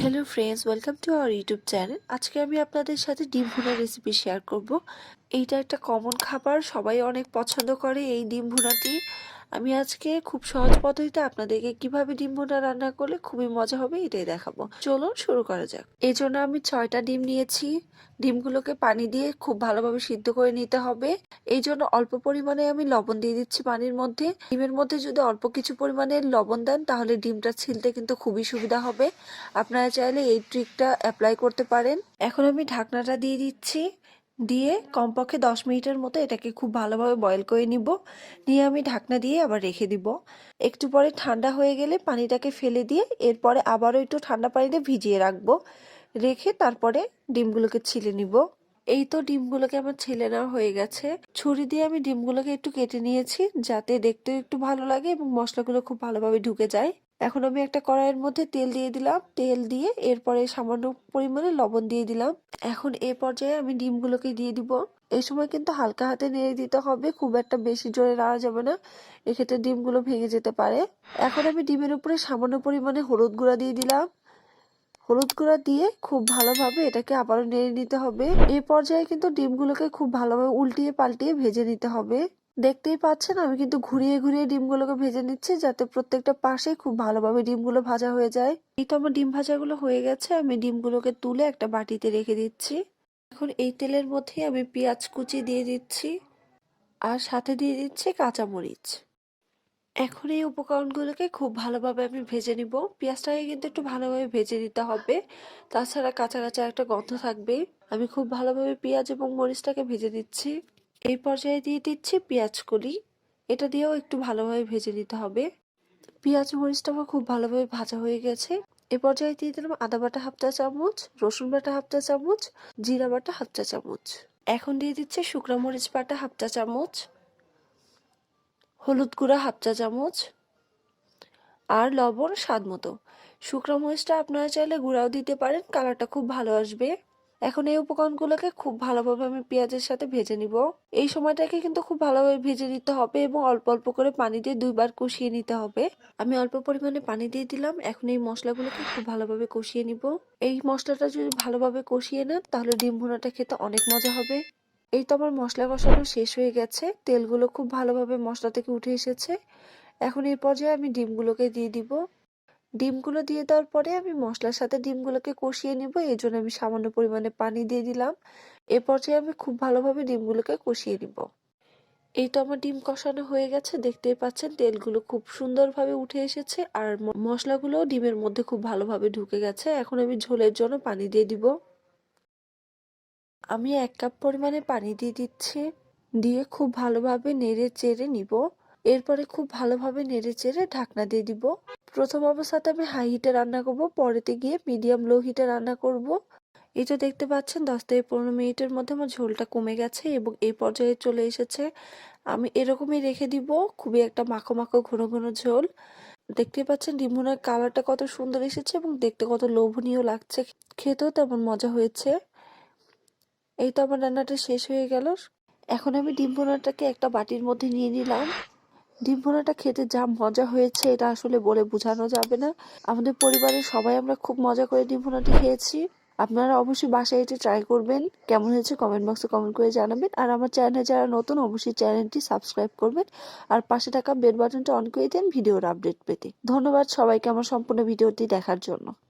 Hello friends welcome to our YouTube channel আজকে আমি আপনাদের সাথে ডিম ভুনা রেসিপি শেয়ার করব। এইটা একটা কমন খাবার, সবাই অনেক পছন্দ করে এই ডিম ভুনাটি আমি আজকে খুব সহজ পদ্ধতিতে আপনাদেরকে কীভাবে ডিম ভুনা রান্না করলে খুবই মজা হবে এটাই দেখাবো। চলুন শুরু করা যাক। এই জন্য আমি ছয়টা ডিম নিয়েছি। ডিমগুলোকে পানি দিয়ে খুব ভালোভাবে সিদ্ধ করে নিতে হবে। এই জন্য অল্প পরিমাণে আমি লবণ দিয়ে দিচ্ছি পানির মধ্যে। ডিমের মধ্যে যদি অল্প কিছু পরিমাণে লবণ দেন, তাহলে ডিমটা ছিলতে কিন্তু খুবই সুবিধা হবে। আপনারা চাইলে এই ট্রিকটা অ্যাপ্লাই করতে পারেন। এখন আমি ঢাকনাটা দিয়ে দিচ্ছি। দিয়ে কমপক্ষে দশ মিনিটের মতো এটাকে খুব ভালোভাবে বয়েল করে নিব। নিয়ে আমি ঢাকনা দিয়ে আবার রেখে দিব। একটু পরে ঠান্ডা হয়ে গেলে পানিটাকে ফেলে দিয়ে এরপরে আবারও একটু ঠান্ডা পানিতে ভিজিয়ে রাখব। রেখে তারপরে ডিমগুলোকে ছিলে নিব। এই তো ডিমগুলোকে আমার ছেলে নেওয়া হয়ে গেছে। ছুরি দিয়ে আমি ডিমগুলোকে একটু কেটে নিয়েছি যাতে দেখতে একটু ভালো লাগে এবং মশলাগুলো খুব ভালোভাবে ঢুকে যায়। এখন আমি একটা কড়াইয়ের মধ্যে তেল দিয়ে দিলাম। তেল দিয়ে এরপরে সামান্য পরিমাণে লবণ দিয়ে দিলাম। এখন এ পর্যায়ে আমি ডিমগুলোকে দিয়ে দিব। এই সময় কিন্তু হালকা হাতে নেড়ে দিতে হবে, খুব একটা বেশি জোরে নাড়া যাবে না। এক্ষেত্রে ডিমগুলো ভেঙে যেতে পারে। এখন আমি ডিমের উপরে সামান্য পরিমাণে হলুদ গুঁড়া দিয়ে দিলাম। হলুদ গুঁড়া দিয়ে খুব ভালোভাবে এটাকে আবারও নেড়ে নিতে হবে। এই পর্যায়ে কিন্তু ডিমগুলোকে খুব ভালোভাবে উল্টিয়ে পাল্টিয়ে ভেজে নিতে হবে। দেখতেই পাচ্ছেন, আমি কিন্তু ঘুরিয়ে ঘুরিয়ে ডিমগুলোকে ভেজে নিচ্ছি যাতে প্রত্যেকটা পাশে খুব ভালোভাবে ডিমগুলো ভাজা হয়ে যায়। এই তো আমার ডিম ভাজাগুলো হয়ে গেছে, আমি ডিমগুলোকে তুলে একটা বাটিতে রেখে দিচ্ছি। এখন এই তেলের মধ্যে আমি পেঁয়াজ কুচি দিয়ে দিচ্ছি আর সাথে দিয়ে দিচ্ছি কাঁচামরিচ। এখন এই উপকরণগুলোকে খুব ভালোভাবে আমি ভেজে নিব। পেঁয়াজটাকে কিন্তু একটু ভালোভাবে ভেজে নিতে হবে, তাছাড়া কাঁচা কাঁচা একটা গন্ধ থাকবে। আমি খুব ভালোভাবে পেঁয়াজ এবং মরিচটাকে ভেজে দিচ্ছি এই পর্যায়ে দিয়ে দিচ্ছি পেঁয়াজ কলি। এটা দিয়েও একটু ভালোভাবে ভেজে নিতে হবে। পেঁয়াজ মরিচটা আমার খুব ভালোভাবে ভাজা হয়ে গেছে। এ পর্যায়ে দিয়ে দিলাম আদা বাটা হাফ চা চামচ, রসুন বাটা হাফ চা চামচ, জিরা বাটা হাফ চা চামচ। এখন দিয়ে দিচ্ছে শুকনো মরিচ বাটা হাফ চা চামচ, হলুদ গুঁড়া হাফ চা চামচ, আর লবণ স্বাদ মতো। শুকনো মরিচটা আপনারা চাইলে গুঁড়াও দিতে পারেন, কালারটা খুব ভালো আসবে। এখন এই উপকরণগুলোকে খুব ভালোভাবে আমি পেঁয়াজের সাথে ভেজে নিব। এই সময়টাকে কিন্তু খুব ভালোভাবে ভেজে নিতে হবে এবং অল্প অল্প করে পানি দিয়ে দুইবার কষিয়ে নিতে হবে। আমি অল্প পরিমাণে পানি দিয়ে দিলাম। এখন এই মশলাগুলোকে খুব ভালোভাবে কষিয়ে নিব। এই মশলাটা যদি ভালোভাবে কষিয়ে নেন, তাহলে ডিম ভুনাটা খেতে অনেক মজা হবে। এই তো আমার মশলা কষানো শেষ হয়ে গেছে। তেলগুলো খুব ভালোভাবে মশলা থেকে উঠে এসেছে। এখন এই পর্যায়ে আমি ডিমগুলোকে দিয়ে দিব। ডিমগুলো দিয়ে দেওয়ার পরে আমি মশলার সাথে ডিমগুলোকে কষিয়ে নিব। এই জন্য আমি সামান্য পরিমাণে পানি দিয়ে দিলাম। এ পর্যায়ে আমি খুব ভালোভাবে ডিমগুলোকে কষিয়ে নিব। এই তো আমার ডিম কষানো হয়ে গেছে। দেখতেই পাচ্ছেন, তেলগুলো খুব সুন্দরভাবে উঠে এসেছে আর মশলাগুলো ডিমের মধ্যে খুব ভালোভাবে ঢুকে গেছে। এখন আমি ঝোলের জন্য পানি দিয়ে দিব। আমি এক কাপ পরিমাণে পানি দিয়ে দিচ্ছি। দিয়ে খুব ভালোভাবে নেড়ে চেড়ে নিব। এরপরে খুব ভালোভাবে নেড়ে চেড়ে ঢাকনা দিয়ে দিব। প্রথম অবস্থাতে আমি হাই হিটে রান্না করব, পরেতে গিয়ে মিডিয়াম লো হিটে রান্না করব। এই তো দেখতে পাচ্ছেন, দশ থেকে পনেরো মিনিটের মধ্যে আমার ঝোলটা কমে গেছে এবং এই পর্যায়ে চলে এসেছে। আমি এরকমই রেখে দিব, খুবই একটা মাখো মাখো ঘন ঘন ঝোল। দেখতে পাচ্ছেন ডিমুনার কালারটা কত সুন্দর এসেছে এবং দেখতে কত লোভনীয় লাগছে। খেতেও তেমন মজা হয়েছে। এই তো আমার রান্নাটা শেষ হয়ে গেল। এখন আমি ডিম ভোনাটাকে একটা বাটির মধ্যে নিয়ে নিলাম। ডিম ভোনাটা খেতে যা মজা হয়েছে, এটা আসলে বলে বোঝানো যাবে না। আমাদের পরিবারের সবাই আমরা খুব মজা করে ডিম ভোনাটি খেয়েছি। আপনারা অবশ্যই বাসায় এটি ট্রাই করবেন। কেমন হয়েছে কমেন্ট বক্সে কমেন্ট করে জানাবেন। আর আমার চ্যানেলে যারা নতুন, অবশ্যই চ্যানেলটি সাবস্ক্রাইব করবেন। আর পাশে থাকা বেল বাটনটা অন করে দেন ভিডিওর আপডেট পেতে। ধন্যবাদ সবাইকে আমার সম্পূর্ণ ভিডিওটি দেখার জন্য।